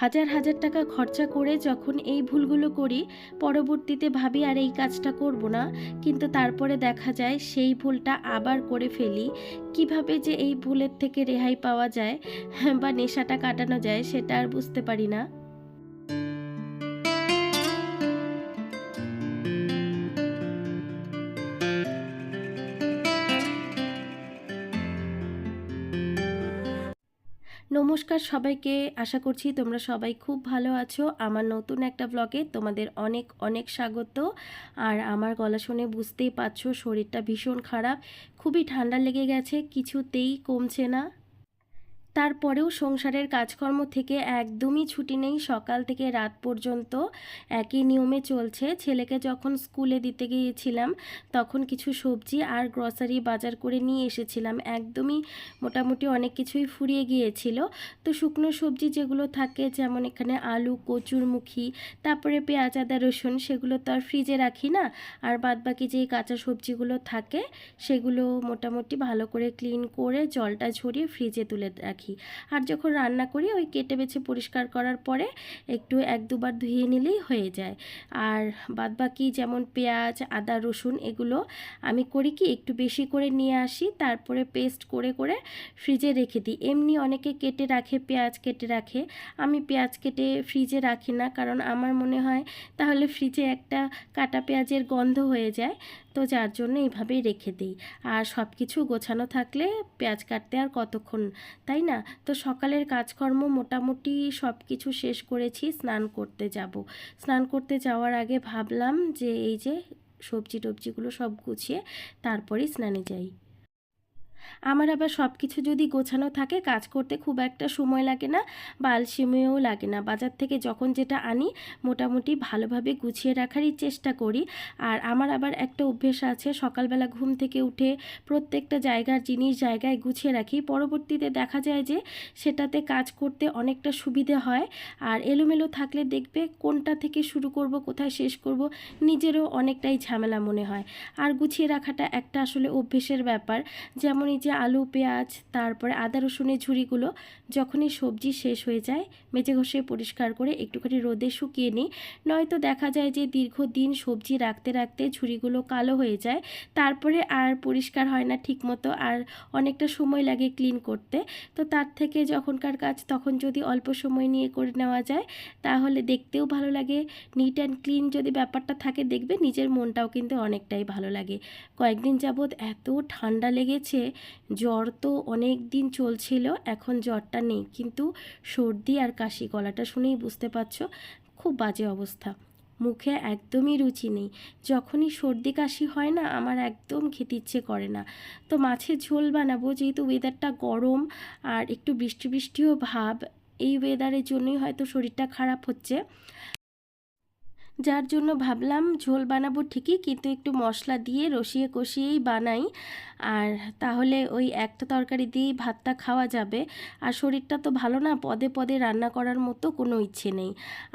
হাজার হাজার টাকা খরচা করে যখন এই ভুলগুলো করি, পরবর্তীতে ভাবি, আর এই কাজটা করব না। কিন্তু তারপরে দেখা যায়, সেই ভুলটা আবার করে ফেলি। কীভাবে যে এই ভুলের থেকে রেহাই পাওয়া যায় বা নেশাটা কাটানো যায়, সেটা আর বুঝতে পারি না। নমস্কার সবাইকে, আশা করছি তোমরা সবাই খুব ভালো আছো। আমার নতুন একটা ব্লগে তোমাদের অনেক অনেক স্বাগত। আর আমার গলা শুনে বুঝতেই পারছ শরীরটা ভীষণ খারাপ। খুবই ঠান্ডা লেগে গেছে, কিছুতেই কমছে না। তারপরেও সংসারের কাজকর্ম থেকে একদমই ছুটি নেই। সকাল থেকে রাত পর্যন্ত একই নিয়মে চলছে। ছেলেকে যখন স্কুলে দিতে গিয়েছিলাম, তখন কিছু সবজি আর গ্রসারি বাজার করে নিয়ে এসেছিলাম। একদমই মোটামুটি অনেক কিছুই ফুরিয়ে গিয়েছিল। তো শুকনো সবজি যেগুলো থাকে, যেমন এখানে আলু কচুরমুখী তারপরে পেঁয়াজ, আদা, রসুন, সেগুলো তো আর ফ্রিজে রাখি না। আর বাদবাকি যেই কাঁচা সবজিগুলো থাকে, সেগুলো মোটামুটি ভালো করে ক্লিন করে জলটা ঝরিয়ে ফ্রিজে তুলে রাখি। আর যখন রান্না করি, ওই কেটে বেছে পরিষ্কার করার পরে একটু এক দুবার ধুয়ে নিলেই হয়ে যায়। আর বাদবাকি যেমন পেঁয়াজ, আদা, রসুন, এগুলো আমি করি কি, একটু বেশি করে নিয়ে আসি, তারপরে পেস্ট করে করে ফ্রিজে রেখে দিই। এমনি অনেকে কেটে রাখে, পেঁয়াজ কেটে রাখে। আমি পেঁয়াজ কেটে ফ্রিজে রাখি না, কারণ আমার মনে হয় তাহলে ফ্রিজে একটা কাটা পেঁয়াজের গন্ধ হয়ে যায়। তো যার জন্য এইভাবেই রেখে দিই। আর সব কিছু গোছানো থাকলে পেঁয়াজ কাটতে আর কতক্ষণ, তাই না? তো সকালের কাজকর্ম মোটামুটি সব কিছু শেষ করেছি, স্নান করতে যাব। স্নান করতে যাওয়ার আগে ভাবলাম যে, এই যে সবজি টবজিগুলো সব গুছিয়ে তারপরেই স্নানে যাই। আমার আবার সব কিছু যদি গোছানো থাকে, কাজ করতে খুব একটা সময় লাগে না বা লাগে না। বাজার থেকে যখন যেটা আনি, মোটামুটি ভালোভাবে গুছিয়ে রাখারই চেষ্টা করি। আর আমার আবার একটা অভ্যেস আছে, সকালবেলা ঘুম থেকে উঠে প্রত্যেকটা জায়গার জিনিস জায়গায় গুছিয়ে রাখি। পরবর্তীতে দেখা যায় যে, সেটাতে কাজ করতে অনেকটা সুবিধে হয়। আর এলোমেলো থাকলে দেখবে কোনটা থেকে শুরু করব, কোথায় শেষ করব, নিজেরও অনেকটাই ঝামেলা মনে হয়। আর গুছিয়ে রাখাটা একটা আসলে অভ্যেসের ব্যাপার। যেমন এই যে আলু, পেঁয়াজ, তারপরে আদা, রসুনের ঝুড়িগুলো যখনই সবজি শেষ হয়ে যায় মেজে ঘষে পরিষ্কার করে একটুখানি রোদে শুকিয়ে নিই। নয়তো দেখা যায় যে দীর্ঘদিন সবজি রাখতে রাখতে ঝুড়িগুলো কালো হয়ে যায়। তারপরে আর পরিষ্কার হয় না ঠিকমতো, আর অনেকটা সময় লাগে ক্লিন করতে। তো তার থেকে যখনকার কাজ, তখন যদি অল্প সময় নিয়ে করে নেওয়া যায়, তাহলে দেখতেও ভালো লাগে। নিট অ্যান্ড ক্লিন যদি ব্যাপারটা থাকে, দেখবে নিজের মনটাও কিন্তু অনেকটাই ভালো লাগে। কয়েকদিন যাবৎ এত ঠান্ডা লেগেছে জ্বর তো অনেক দিন চলছিল, এখন জ্বরটা নেই। কিন্তু সর্দি আর কাশি গলাটা শুনেই বুঝতে পারছ, খুব বাজে অবস্থা। মুখে একদমই রুচি নেই। যখনই সর্দি কাশি হয় না, আমার একদম খেতে ইচ্ছে করে না। তো মাছের ঝোল বানাবো, যেহেতু ওয়েদারটা গরম আর একটু বৃষ্টি বৃষ্টিও ভাব, এই ওয়েদারের জন্যই হয়তো শরীরটা খারাপ হচ্ছে। যার জন্য ভাবলাম ঝোল বানাবো ঠিকই, কিন্তু একটু মশলা দিয়ে রসিয়ে কষিয়েই বানাই। আর তাহলে ওই একটা তরকারি দিয়েই ভাতটা খাওয়া যাবে। আর শরীরটা তো ভালো না, পদে পদে রান্না করার মতো কোনো ইচ্ছে নেই।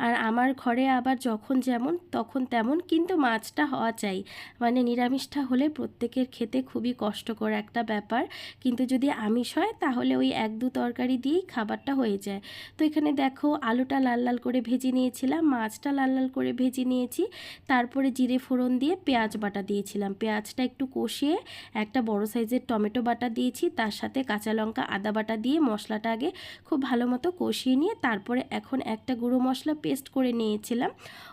আর আমার ঘরে আবার যখন যেমন, তখন তেমন, কিন্তু মাছটা হওয়া চাই। মানে নিরামিষটা হলে প্রত্যেকের খেতে খুবই কষ্টকর একটা ব্যাপার। কিন্তু যদি আমিষ হয়, তাহলে ওই এক দু তরকারি দিয়েই খাবারটা হয়ে যায়। তো এখানে দেখো, আলুটা লাল লাল করে ভেজে নিয়েছিলাম, মাছটা লাল লাল করে ভেজে নিয়েছি। তারপরে জিরে ফোড়ন দিয়ে পেঁয়াজ বাটা দিয়েছিলাম। পেঁয়াজটা একটু কষিয়ে একটা বড় সাইজের টমেটো বাটা দিয়েছি। তার সাথে কাঁচা লঙ্কা, আদা বাটা দিয়ে মশলাটা আগে খুব ভালো মতো কষিয়ে নিয়ে তারপরে এখন একটা গুঁড়ো মশলা পেস্ট করে নিয়েছিলাম।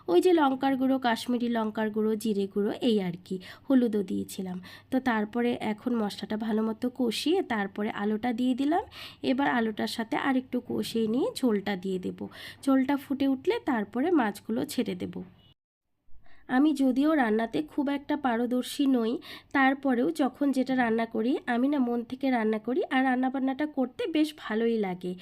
ওই যে লঙ্কার গুঁড়ো, কাশ্মীরি লঙ্কার গুঁড়ো, জিরে গুঁড়ো, এই আর কি, হলুদও দিয়েছিলাম। তো তারপরে এখন মশলাটা ভালো মতো কষিয়ে তারপরে আলুটা দিয়ে দিলাম। এবার আলুটার সাথে আর একটু কষিয়ে নিয়ে ঝোলটা দিয়ে দেব। ঝোলটা ফুটে উঠলে তারপরে মাছগুলো ছেড়ে দেবো। আমি যদিও রান্নাতে খুব একটা পারদর্শী নই, তারপরেও যখন যেটা রান্না করি, আমি না মন থেকে রান্না করি আর রান্নাবান্নাটা করতে বেশ ভালোই লাগে।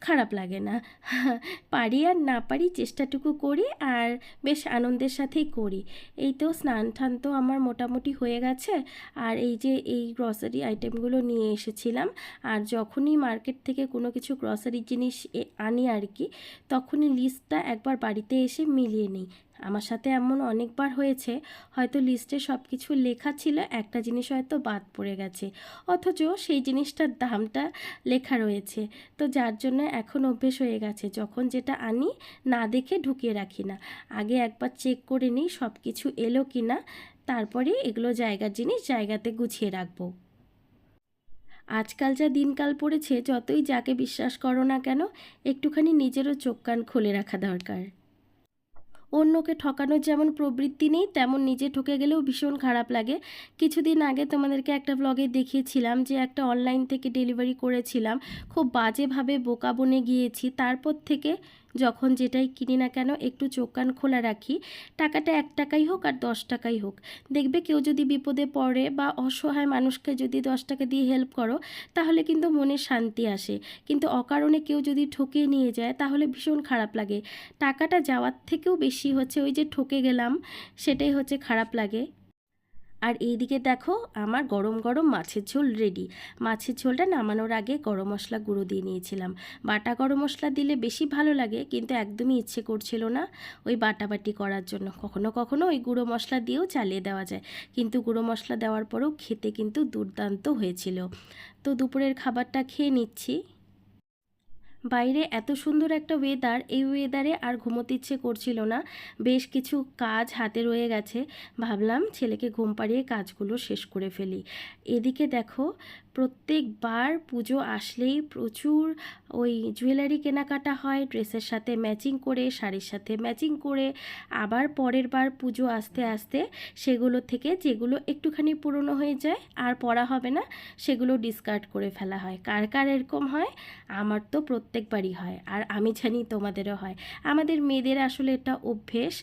খারাপ লাগে না। পারি আর না পারি চেষ্টাটুকু করি আর বেশ আনন্দের সাথেই করি। এই তো স্নান টান তো আমার মোটামুটি হয়ে গেছে। আর এই যে এই গ্রসারি আইটেমগুলো নিয়ে এসেছিলাম, আর যখনই মার্কেট থেকে কোনো কিছু গ্রসারি জিনিস আনি আর কি, তখনই লিস্টটা একবার বাড়িতে এসে মিলিয়ে নিই। আমার সাথে এমন অনেকবার হয়েছে, হয়তো লিস্টে সব কিছু লেখা ছিল, একটা জিনিস হয়তো বাদ পড়ে গেছে। অথচ সেই জিনিসটার দামটা লেখা রয়েছে। তো যার জন্য এখন অভ্যেস হয়ে গেছে, যখন যেটা আনি, না দেখে ঢুকিয়ে রাখি না। আগে একবার চেক করে নিই সব কিছু এলো কি না তারপরে এগুলো জায়গার জিনিস জায়গাতে গুছিয়ে রাখব। আজকাল যা দিনকাল পড়েছে, যতই যাকে বিশ্বাস করো না কেন, একটুখানি নিজেরও চোখ কান খুলে রাখা দরকার। অন্যকে ঠকানোর যেমন প্রবৃত্তি নেই, তেমন নিজে ঠকে গেলেও ভীষণ খারাপ লাগে। কিছুদিন আগে তোমাদেরকে একটা ব্লগে দেখিয়েছিলাম যে একটা অনলাইন থেকে ডেলিভারি করেছিলাম। খুব বাজেভাবে বোকা বনে গিয়েছি। তারপর থেকে যখন যেটাই কিনি না কেন একটু চোখ কান খোলা রাখি, টাকাটা এক টাকাই হোক আর দশ টাকাই হোক। দেখবে কেউ যদি বিপদে পড়ে বা অসহায় মানুষকে যদি দশ টাকা দিয়ে হেল্প করো, তাহলে কিন্তু মনে শান্তি আসে। কিন্তু অকারণে কেউ যদি ঠকে নিয়ে যায়, তাহলে ভীষণ খারাপ লাগে। টাকাটা যাওয়ার থেকেও বেশি হচ্ছে ওই যে ঠকে গেলাম, সেটাই হচ্ছে খারাপ লাগে। আর এইদিকে দেখো আমার গরম গরম মাছের ঝোল রেডি মাছের ঝোলটা নামানোর আগে গরম মশলা গুঁড়ো দিয়ে নিয়েছিলাম। বাটা গরম মশলা দিলে বেশি ভালো লাগে, কিন্তু একদমই ইচ্ছে করছিল না ওই বাটাবাটি করার জন্য। কখনো কখনো ওই গুঁড়ো মশলা দিয়েও চালিয়ে দেওয়া যায়, কিন্তু গুঁড়ো মশলা দেওয়ার পরেও খেতে কিন্তু দুর্দান্ত হয়েছিল। তো দুপুরের খাবারটা খেয়ে নিচ্ছি। বাইরে এত সুন্দর একটা ওয়েদার এই ওয়েদারে আর ঘুমোতে ইচ্ছে করছিল না। বেশ কিছু কাজ হাতে রয়ে গেছে। ভাবলাম ছেলেকে ঘুম পাড়িয়ে কাজগুলো শেষ করে ফেলি। এদিকে দেখো, প্রত্যেকবার পুজো আসলেই প্রচুর ওই জুয়েলারি কেনাকাটা হয়, ড্রেসের সাথে ম্যাচিং করে, শাড়ির সাথে ম্যাচিং করে। আবার পরের বার পুজো আসতে আসতে সেগুলো থেকে যেগুলো একটুখানি পুরনো হয়ে যায় আর পরা হবে না, সেগুলো ডিসকার্ড করে ফেলা হয়। কার কার এরকম হয়? আমার তো প্রত্যেকবারই হয়, আর আমি জানি তোমাদেরও হয়। আমাদের মেয়েদের আসলে এটা অভ্যেস।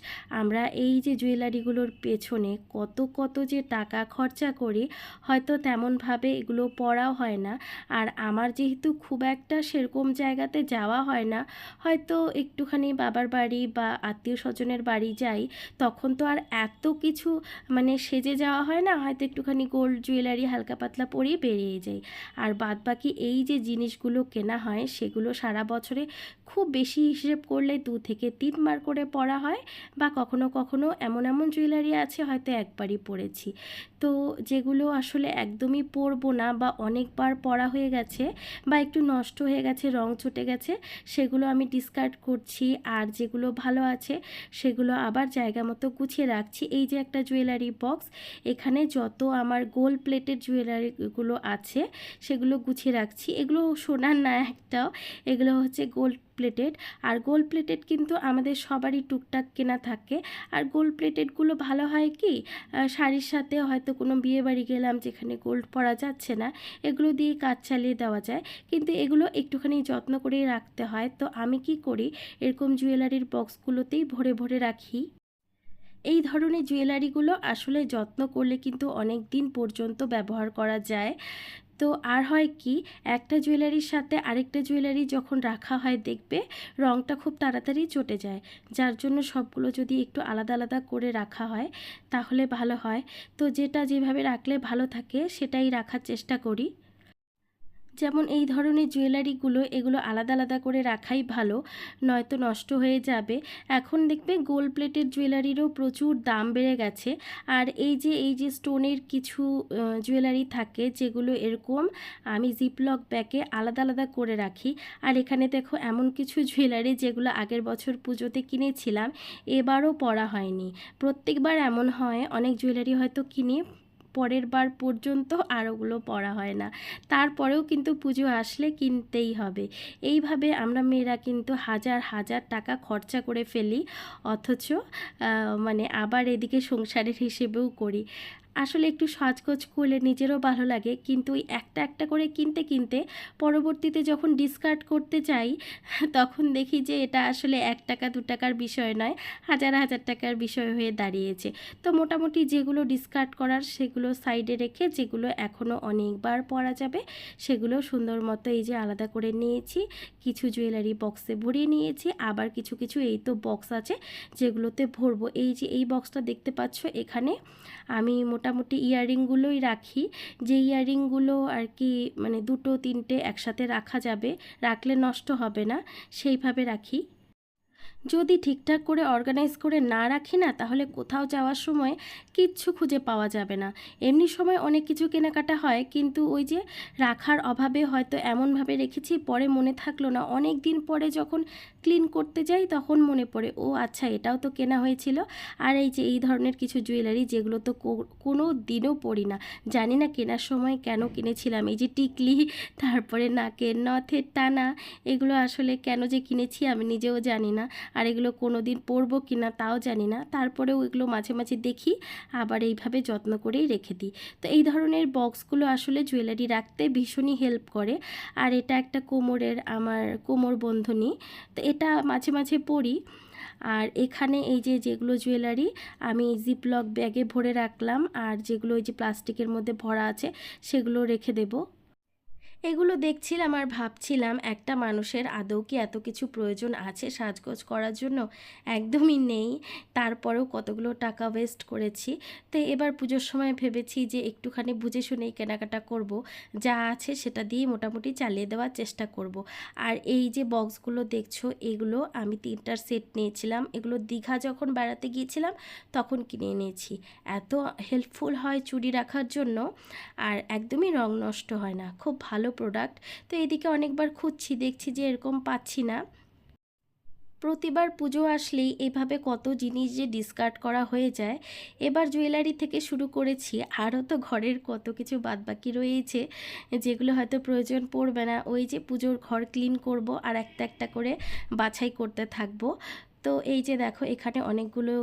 আমরা এই যে জুয়েলারিগুলোর পেছনে কত কত যে টাকা খরচা করি, হয়তো তেমনভাবে এগুলো পড়াও হয় না। আর আমার যেহেতু খুব একটা সেরকম জায়গাতে যাওয়া হয় না, হয়তো একটুখানি বাবার বাড়ি বা আত্মীয় স্বজনের বাড়ি যাই, তখন তো আর এত কিছু মানে সেজে যাওয়া হয় না, হয়তো একটুখানি গোল্ড জুয়েলারি হালকা পাতলা পরিয়ে বেরিয়ে যাই। আর বাদ বাকি এই যে জিনিসগুলো কেনা হয়, সেগুলো সারা বছরে খুব বেশি হিসেব করলে দু থেকে তিনবার করে পরা হয় বা কখনো কখনো এমন এমন জুয়েলারি আছে হয়তো একবারই পরেছি। তো যেগুলো আসলে একদমই পরবো না বা অনেকবার পরা হয়ে গেছে বা একটু নষ্ট হয়ে গেছে, রং চটে গেছে, সেগুলো আমি ডিসকার্ড করছি। আর যেগুলো ভালো আছে, সেগুলো আবার জায়গা মতো গুছিয়ে রাখছি। এই যে একটা জুয়েলারি বক্স এখানে যত আমার গোল প্লেটের জুয়েলারিগুলো আছে, সেগুলো গুছিয়ে রাখছি। এগুলো সোনার না একটাও, এগুলো হচ্ছে গোল্ড প্লেটেড আর গোল্ড প্লেটেড কিন্তু আমাদের সবারই টুকটাক কেনা থাকে। আর গোল্ড প্লেটেডগুলো ভালো হয় কি শাড়ির সাথে হয়তো কোনো বিয়ে বাড়ি গেলাম যেখানে গোল্ড পরা যাচ্ছে না, এগুলো দিয়ে কাজ চালিয়ে দেওয়া যায়। কিন্তু এগুলো একটুখানি যত্ন করেই রাখতে হয়। তো আমি কি করি, এরকম জুয়েলারির বক্সগুলোতেই ভরে ভরে রাখি। এই ধরনের জুয়েলারিগুলো আসলে যত্ন করলে কিন্তু অনেক দিন পর্যন্ত ব্যবহার করা যায়। তো আর হয় কি, একটা জুয়েলারির সাথে আরেকটা জুয়েলারি যখন রাখা হয় দেখবে রঙটা খুব তাড়াতাড়ি চটে যায়। যার জন্য সবগুলো যদি একটু আলাদা আলাদা করে রাখা হয়, তাহলে ভালো হয়। তো যেটা যেভাবে রাখলে ভালো থাকে, সেটাই রাখার চেষ্টা করি। যেমন এই ধরনের জুয়েলারিগুলো, এগুলো আলাদা আলাদা করে রাখাই ভালো, নয়তো নষ্ট হয়ে যাবে। এখন দেখবে গোল্ড প্লেটের জুয়েলারিরও প্রচুর দাম বেড়ে গেছে। আর এই যে এই যে স্টোনের কিছু জুয়েলারি থাকে যেগুলো এরকম আমি জিপলক ব্যাগে আলাদা আলাদা করে রাখি। আর এখানে দেখো এমন কিছু জুয়েলারি যেগুলো আগের বছর পুজোতে কিনেছিলাম, এবারও পরা হয়নি। প্রত্যেকবার এমন হয়, অনেক জুয়েলারি হয়তো কিনে পরের বার পর্যন্ত আর ওগুলো পরা হয় না। তারপরেও কিন্তু পুজো আসলে কিনতেই হবে। এইভাবে আমরা মেয়েরা কিন্তু হাজার হাজার টাকা খরচা করে ফেলি। অথচ মানে আবার এদিকে সংসারের হিসেবেও করি। আসলে একটু সাজগোজ করলে নিজেরও ভালো লাগে। কিন্তু ওই একটা একটা করে কিনতে কিনতে পরবর্তীতে যখন ডিসকার্ড করতে চাই তখন দেখি যে এটা আসলে এক টাকা, দু টাকার বিষয় নয়, হাজার হাজার টাকার বিষয় হয়ে দাঁড়িয়েছে। তো মোটামুটি যেগুলো ডিসকার্ড করার সেগুলো সাইডে রেখে, যেগুলো এখনও অনেকবার পরা যাবে, সেগুলো সুন্দর মতো এই যে আলাদা করে নিয়েছি, কিছু জুয়েলারি বক্সে ভরিয়ে নিয়েছি, আবার কিছু কিছু এই তো বক্স আছে যেগুলোতে ভরবো। এই যে এই বক্সটা দেখতে পাচ্ছ, এখানে আমি মোটামুটি ইয়াররিংগুলোই রাখি। যে ইয়াররিংগুলো আর কি মানে দুটো, তিনটে একসাথে রাখা যাবে, রাখলে নষ্ট হবে না, সেইভাবে রাখি। যদি ঠিকঠাক করে অর্গানাইজ করে না রাখি না, তাহলে কোথাও যাওয়ার সময় কিচ্ছু খুঁজে পাওয়া যাবে না। এমনি সময় অনেক কিছু কেনাকাটা হয়, কিন্তু ওই যে রাখার অভাবে হয়তো এমনভাবে রেখেছি, পরে মনে থাকল না। অনেক দিন পরে যখন ক্লিন করতে যাই, তখন মনে পড়ে, ও আচ্ছা এটাও তো কেনা হয়েছিল। আর এই যে, এই ধরনের কিছু জুয়েলারি যেগুলো তো কোনো দিনও পড়ি না। জানি না কেনার সময় কেন কিনেছিলাম। এই যে, টিকলি, তারপরে নাকের নথের টানা, এগুলো আসলে কেন যে কিনেছি আমি নিজেও জানি না। আর এগুলো কোনো দিন পরবো কি না তাও জানি না। তারপরেও এগুলো মাঝে মাঝে দেখি, আবার এইভাবে যত্ন করেই রেখে দিই। তো এই ধরনের বক্সগুলো আসলে জুয়েলারি রাখতে ভীষণই হেল্প করে। আর এটা একটা কোমরের, আমার কোমর বন্ধনী। তো এটা মাঝে মাঝে পরি। আর এখানে এই যে যেগুলো জুয়েলারি আমি জিপলক ব্যাগে ভরে রাখলাম। আর যেগুলো ওই যে প্লাস্টিকের মধ্যে ভরা আছে, সেগুলো রেখে দেবো। এগুলো দেখছিলাম আর ভাবছিলাম একটা মানুষের আদৌ কি এত কিছু প্রয়োজন আছে সাজগোজ করার জন্য? একদমই নেই। তারপরেও কতগুলো টাকা ওয়েস্ট করেছি। তো এবার পুজোর সময় ভেবেছি যে একটুখানি বুঝে শুনেই কেনাকাটা করব। যা আছে সেটা দিয়ে মোটামুটি চালিয়ে দেওয়ার চেষ্টা করব। আর এই যে বক্সগুলো দেখছ, এগুলো আমি তিনটার সেট নিয়েছিলাম। এগুলো দীঘা যখন বেড়াতে গিয়েছিলাম, তখন কিনে নিয়েছি এত হেল্পফুল হয় চুরি রাখার জন্য। আর একদমই রং নষ্ট হয় না। খুব ভালো প্রোডাক্ট তো এদিকে অনেকবার খুঁজছি, দেখছি যে এরকম পাচ্ছি না। প্রতিবার পুজো আসলেই এভাবে কত জিনিস যে ডিসকার্ড করা হয়ে যায়। এবার জুয়েলারি থেকে শুরু করেছি, আরও তো ঘরের কত কিছু বাদবাকি রয়েছে, যেগুলো হয়তো প্রয়োজন পড়বে না। ওই যে পুজোর ঘর ক্লিন করব আর একটা একটা করে বাছাই করতে থাকব। তো এই যে দেখো, এখানে অনেকগুলো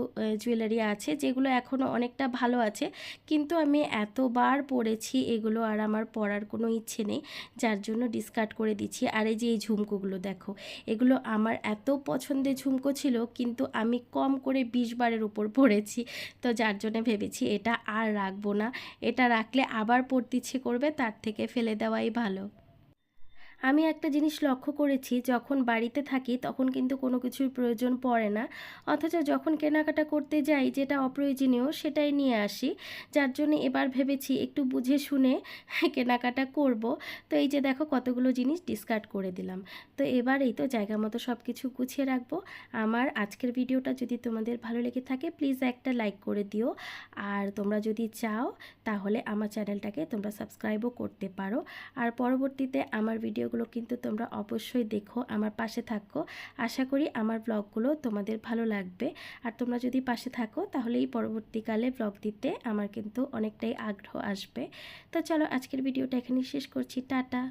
জুয়েলারি আছে, যেগুলো এখনও অনেকটা ভালো আছে। কিন্তু আমি এতবার পরেছি এগুলো আর আমার পরার কোনো ইচ্ছে নেই, যার জন্য ডিসকার্ড করে দিচ্ছি। আর এই যে এই ঝুমকোগুলো দেখো, এগুলো আমার এত পছন্দের ঝুমকো ছিল, কিন্তু আমি কম করে বিশ বারের উপর পড়েছি তো যার জন্য ভেবেছি এটা আর রাখব না। এটা রাখলে আবার পড়তে ইচ্ছে করবে, তার থেকে ফেলে দেওয়াই ভালো। আমি একটা জিনিস লক্ষ্য করেছি, যখন বাড়িতে থাকি তখন কিন্তু কোনো কিছুর প্রয়োজন পড়ে না। অথচ যখন কেনাকাটা করতে যাই, যেটা অপ্রয়োজনীয় সেটাই নিয়ে আসি। যার জন্য এবার ভেবেছি একটু বুঝে শুনে কেনাকাটা করব। তো এই যে দেখো কতগুলো জিনিস ডিসকার্ড করে দিলাম। তো এবার এই তো জায়গা মতো সব কিছু গুছিয়ে রাখব। আমার আজকের ভিডিওটা যদি তোমাদের ভালো লেগে থাকে প্লিজ একটা লাইক করে দিও। আর তোমরা যদি চাও, তাহলে আমার চ্যানেলটাকে তোমরা সাবস্ক্রাইবও করতে পারো। আর পরবর্তীতে আমার ভিডিওগুলো কিন্তু তোমরা অবশ্যই দেখো, আমার পাশে থাকো। আশা করি আমার ব্লগগুলো তোমাদের ভালো লাগবে। আর তোমরা যদি পাশে থাকো, তাহলে এই পরবর্তীকালে ব্লগ দিতে আমার কিন্তু অনেকটাই আগ্রহ আসবে। তো চলো আজকের ভিডিওটা এখানেই শেষ করছি। টাটা!